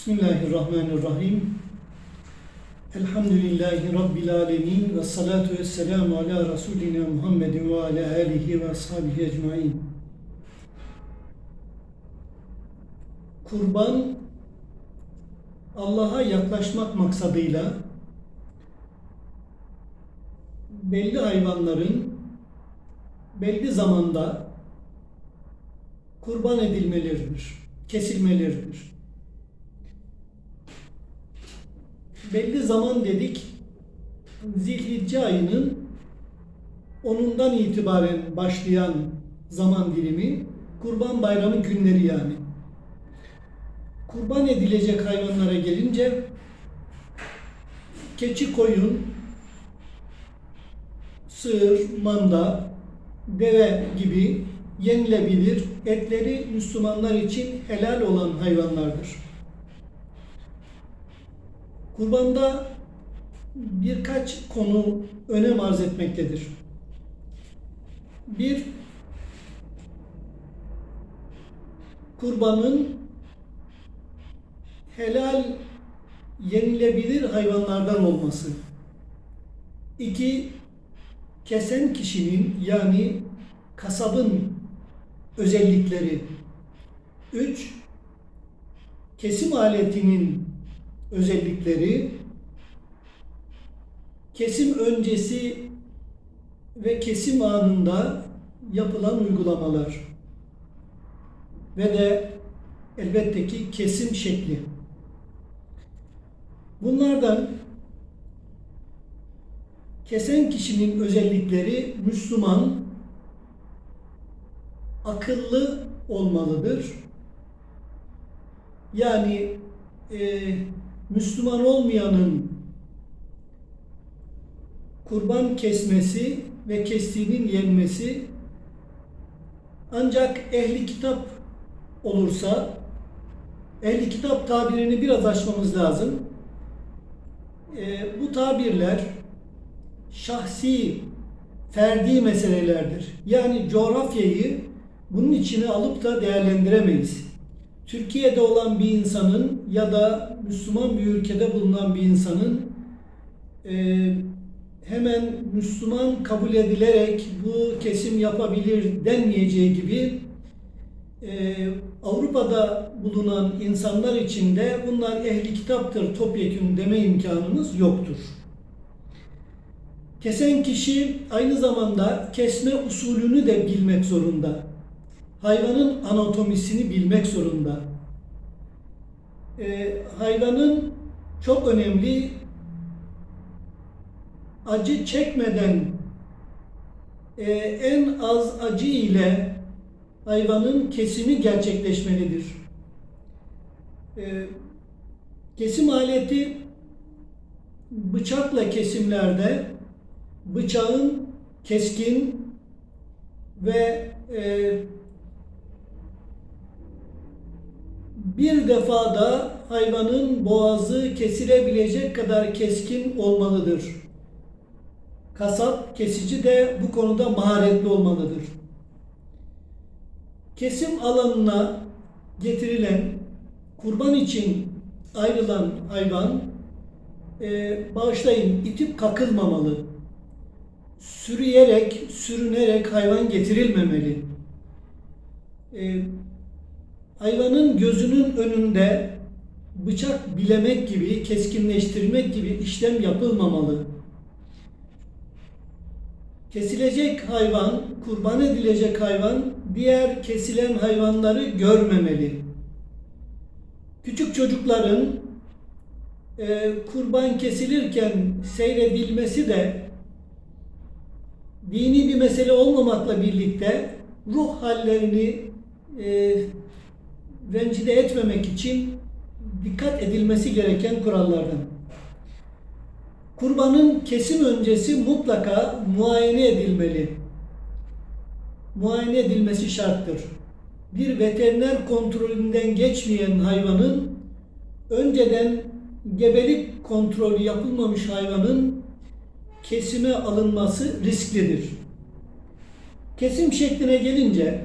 Bismillahirrahmanirrahim. Elhamdülillahi Rabbil alemin ve salatu ve selamu ala Resulina Muhammedin ve ala alihi ve ashabihi ecmain. Kurban Allah'a yaklaşmak maksadıyla belli hayvanların belli zamanda kurban edilmeleridir, kesilmeleridir. Belli zaman dedik, Zilhicce ayının 10'undan itibaren başlayan zaman dilimi, kurban bayramı günleri yani. Kurban edilecek hayvanlara gelince, keçi koyun, sığır, manda, deve gibi yenilebilir, etleri Müslümanlar için helal olan hayvanlardır. Kurbanda birkaç konu önem arz etmektedir. Bir, kurbanın helal yenilebilir hayvanlardan olması. İki, kesen kişinin yani kasabın özellikleri. Üç, kesim aletinin özellikleri. Kesim öncesi ve kesim anında yapılan uygulamalar. Ve de elbette ki kesim şekli. Bunlardan kesen kişinin özellikleri Müslüman, akıllı olmalıdır. Yani e, Müslüman olmayanın kurban kesmesi ve kestiğinin yenmesi ancak ehli kitap olursa ehli kitap tabirini biraz açmamız lazım. E, bu tabirler şahsi, ferdi meselelerdir. Yani coğrafyayı bunun içine alıp da değerlendiremeyiz. Türkiye'de olan bir insanın ya da Müslüman bir ülkede bulunan bir insanın e, hemen Müslüman kabul edilerek bu kesim yapabilir denmeyeceği gibi e, Avrupa'da bulunan insanlar için de bunlar ehli kitaptır topyekun deme imkanımız yoktur. Kesen kişi aynı zamanda kesme usulünü de bilmek zorunda. Hayvanın anatomisini bilmek zorunda. Ee, hayvanın çok önemli acı çekmeden e, en az acı ile hayvanın kesimi gerçekleşmelidir. E, kesim aleti bıçakla kesimlerde bıçağın keskin ve e, bir defada hayvanın boğazı kesilebilecek kadar keskin olmalıdır. Kasap, kesici de bu konuda maharetli olmalıdır. Kesim alanına getirilen kurban için ayrılan hayvan e, bağışlayın itip kakılmamalı. Sürüyerek, sürünerek hayvan getirilmemeli. E, hayvanın gözünün önünde bıçak bilemek gibi, keskinleştirmek gibi işlem yapılmamalı. Kesilecek hayvan, kurban edilecek hayvan diğer kesilen hayvanları görmemeli. Küçük çocukların e, kurban kesilirken seyredilmesi de dini bir mesele olmamakla birlikte ruh hallerini e, rencide etmemek için dikkat edilmesi gereken kurallardan. Kurbanın kesim öncesi mutlaka muayene edilmeli. Muayene edilmesi şarttır. Bir veteriner kontrolünden geçmeyen hayvanın önceden gebelik kontrolü yapılmamış hayvanın kesime alınması risklidir. Kesim şekline gelince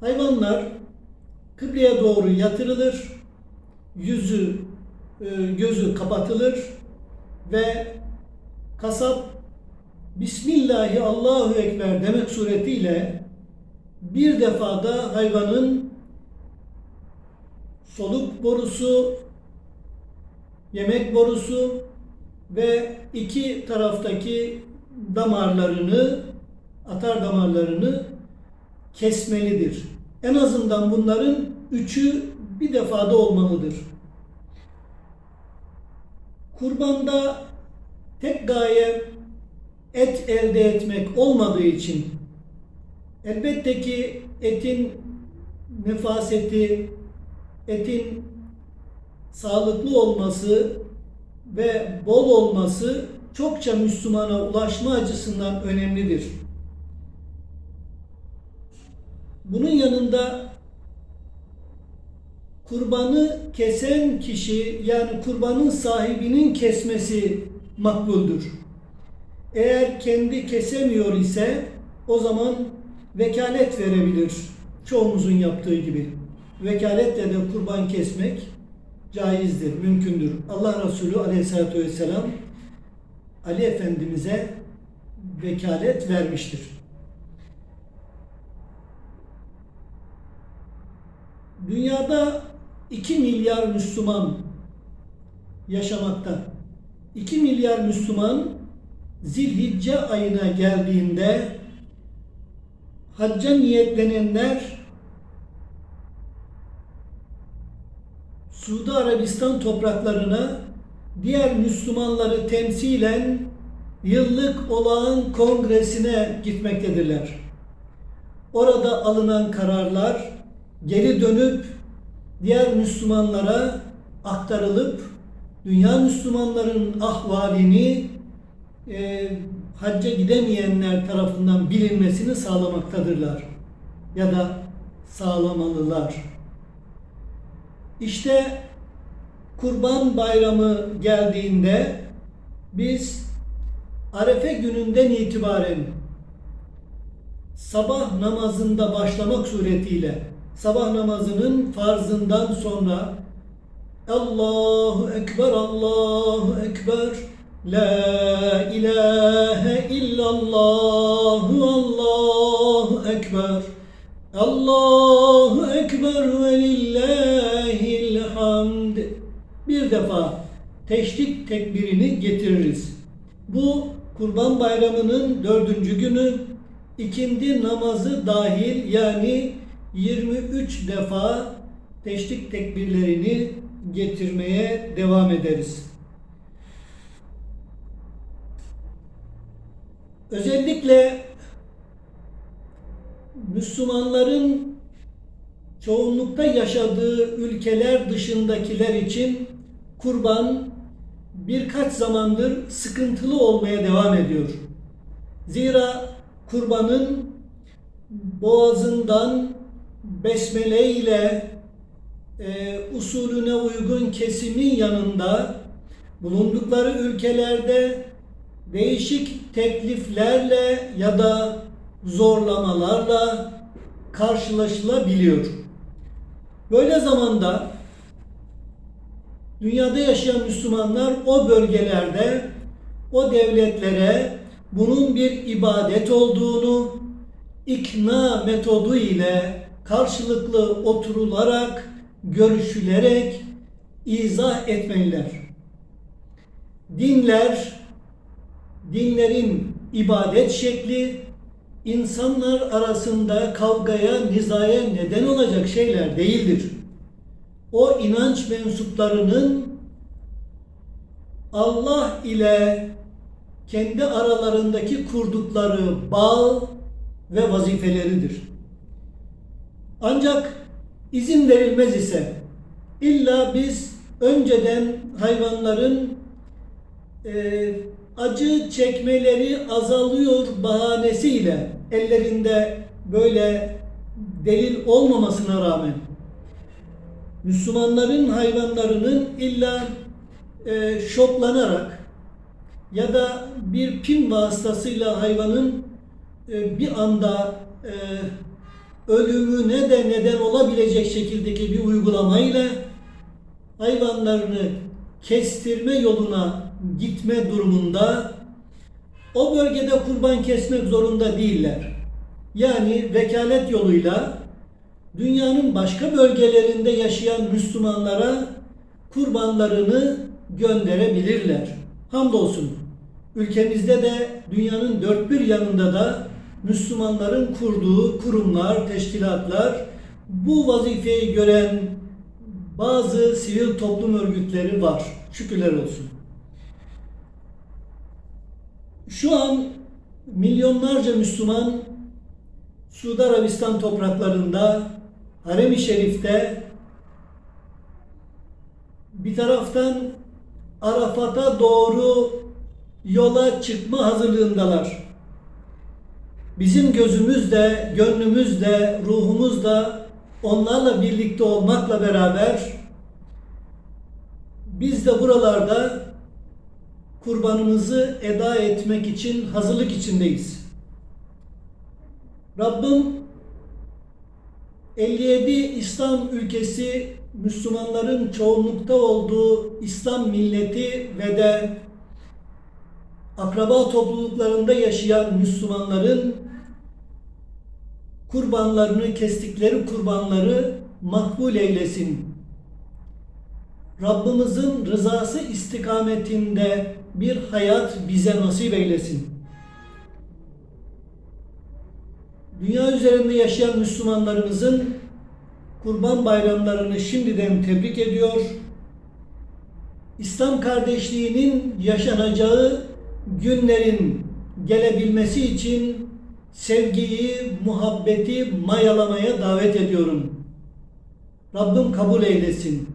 hayvanlar kıbleye doğru yatırılır. yüzü, e, gözü kapatılır ve kasap Bismillahi Allahu Ekber demek suretiyle bir defada hayvanın soluk borusu, yemek borusu ve iki taraftaki damarlarını, atar damarlarını kesmelidir. En azından bunların üçü bir defada olmalıdır. Kurbanda tek gaye et elde etmek olmadığı için elbette ki etin nefaseti, etin sağlıklı olması ve bol olması çokça Müslümana ulaşma açısından önemlidir. Bunun yanında kurbanı kesen kişi yani kurbanın sahibinin kesmesi makbuldür. Eğer kendi kesemiyor ise o zaman vekalet verebilir. Çoğumuzun yaptığı gibi. Vekaletle de kurban kesmek caizdir, mümkündür. Allah Resulü Aleyhisselatü Vesselam Ali Efendimiz'e vekalet vermiştir. Dünyada 2 milyar Müslüman yaşamakta. 2 milyar Müslüman Zilhicce ayına geldiğinde hacca niyetlenenler Suudi Arabistan topraklarına diğer Müslümanları temsilen yıllık olağan kongresine gitmektedirler. Orada alınan kararlar geri dönüp diğer Müslümanlara aktarılıp dünya Müslümanların ahvalini e, hacca gidemeyenler tarafından bilinmesini sağlamaktadırlar ya da sağlamalılar. İşte Kurban Bayramı geldiğinde biz Arefe gününden itibaren sabah namazında başlamak suretiyle sabah namazının farzından sonra Allahu Ekber, Allahu Ekber, La ilahe illallah, Allahu Ekber, Allahu Ekber ve lillahil hamd. Bir defa teşrik tekbirini getiririz. Bu Kurban Bayramı'nın dördüncü günü ikindi namazı dahil yani 23 defa teşrik tekbirlerini getirmeye devam ederiz. Özellikle Müslümanların çoğunlukta yaşadığı ülkeler dışındakiler için kurban birkaç zamandır sıkıntılı olmaya devam ediyor. Zira kurbanın boğazından besmele ile e, usulüne uygun kesimin yanında bulundukları ülkelerde değişik tekliflerle ya da zorlamalarla karşılaşılabiliyor. Böyle zamanda dünyada yaşayan Müslümanlar o bölgelerde o devletlere bunun bir ibadet olduğunu ikna metodu ile karşılıklı oturularak, görüşülerek izah etmeliler. Dinler, dinlerin ibadet şekli, insanlar arasında kavgaya, nizaya neden olacak şeyler değildir. O inanç mensuplarının Allah ile kendi aralarındaki kurdukları bağ ve vazifeleridir. Ancak izin verilmez ise illa biz önceden hayvanların e, acı çekmeleri azalıyor bahanesiyle ellerinde böyle delil olmamasına rağmen Müslümanların hayvanlarının illa e, şoklanarak ya da bir pin vasıtasıyla hayvanın e, bir anda e, ölümüne de neden olabilecek şekildeki bir uygulamayla hayvanlarını kestirme yoluna gitme durumunda o bölgede kurban kesmek zorunda değiller. Yani vekalet yoluyla dünyanın başka bölgelerinde yaşayan Müslümanlara kurbanlarını gönderebilirler. Hamdolsun ülkemizde de dünyanın dört bir yanında da Müslümanların kurduğu kurumlar, teşkilatlar bu vazifeyi gören bazı sivil toplum örgütleri var. Şükürler olsun. Şu an milyonlarca Müslüman Suudi Arabistan topraklarında, Harem-i Şerif'te bir taraftan Arafat'a doğru yola çıkma hazırlığındalar. Bizim gözümüz de, gönlümüz de, ruhumuz da onlarla birlikte olmakla beraber biz de buralarda kurbanımızı eda etmek için hazırlık içindeyiz. Rabbim 57 İslam ülkesi Müslümanların çoğunlukta olduğu İslam milleti ve de akraba topluluklarında yaşayan Müslümanların kurbanlarını, kestikleri kurbanları makbul eylesin. Rabbimizin rızası istikametinde bir hayat bize nasip eylesin. Dünya üzerinde yaşayan Müslümanlarımızın Kurban bayramlarını şimdiden tebrik ediyor. İslam kardeşliğinin yaşanacağı günlerin gelebilmesi için sevgiyi, muhabbeti mayalamaya davet ediyorum. Rabbim kabul eylesin.